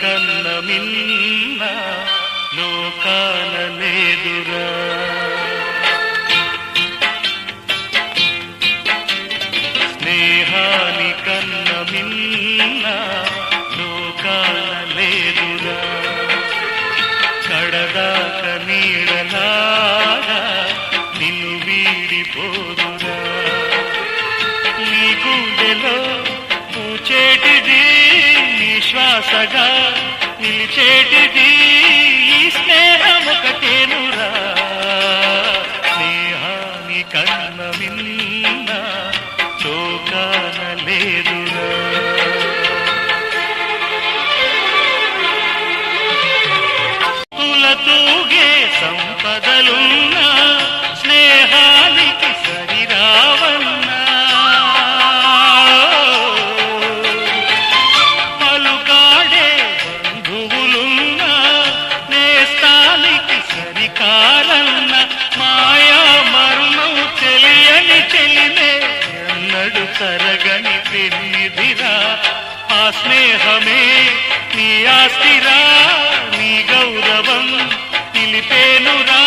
కన్న మిన్న లోకాన లేదురా. స్నేహాని కన్న మిన్న లోకాన లేదురా. కడదాక నీడలాగా నిన్ను వీడిపోదురా. నీ గుండెలో పూచేటిది నీ నిలిచేటిది ఈ స్నేహం ఒకటేనురా స్నేహాని కన్న మిన్న చోకాన లేదు కారన్న మాయా మర్మం తెలియని చెలిమే ఎన్నడు తరగని పెన్నిదిరా ఆ స్నేహమే నీ ఆస్తిరా నీ గౌరవం నిలిపేనురా.